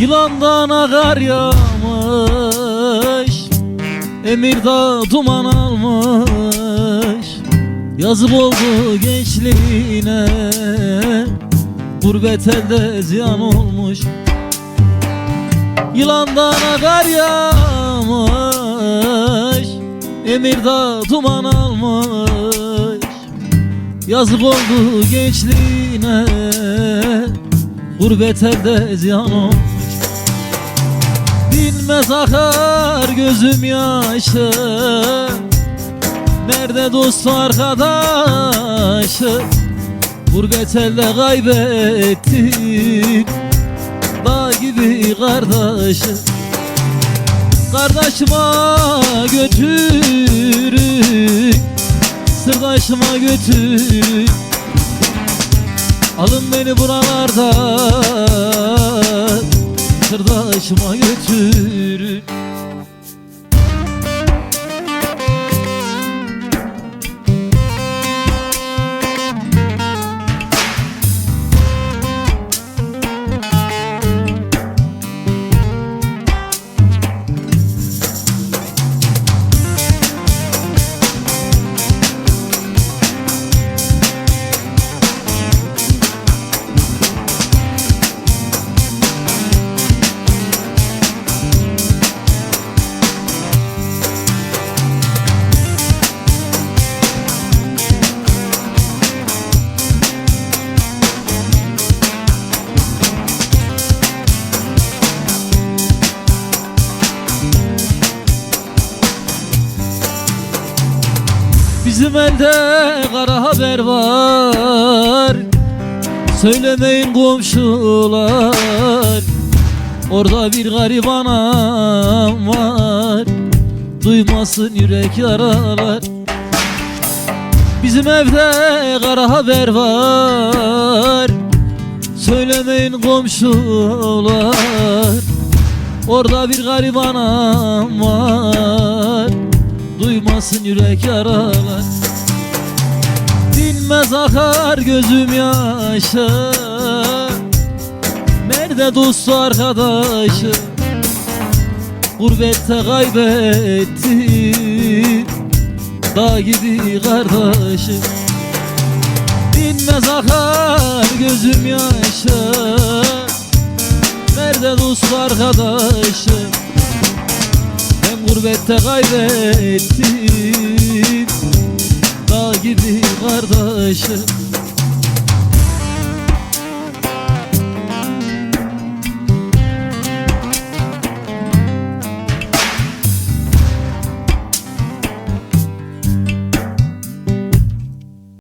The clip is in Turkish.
Yılandan akar yağmış Emirdağ duman almış. Yazık oldu gençliğine Gurbet elde ziyan olmuş. Yılandan akar yağmış Emirdağ duman almış. Yazık oldu gençliğine Gurbet elde ziyan olmuş Dinmez akar gözüm yaşı Nerede dost arkadaşı Gurbet elde kaybettik. Dağ gibi kardeşi Kardeşime götürün. Sırdaşıma götürün. Alın beni buralardan Sırdaşıma götürün Bizim elde kara haber var. Söylemeyin komşular. Orada bir gariban anam var. Duymasın yürek yaralar. Bizim evde kara haber var. Söylemeyin komşular. Orada bir gariban anam var Duymasın yürek yaralar. Dinmez akar gözüm yaşı Nerede dost arkadaşı Gurbette kaybettim Dağ gibi kardeşi Dinmez akar gözüm yaşı Nerede dost arkadaşım gurbette kaybettim Dağ gibi kardeşim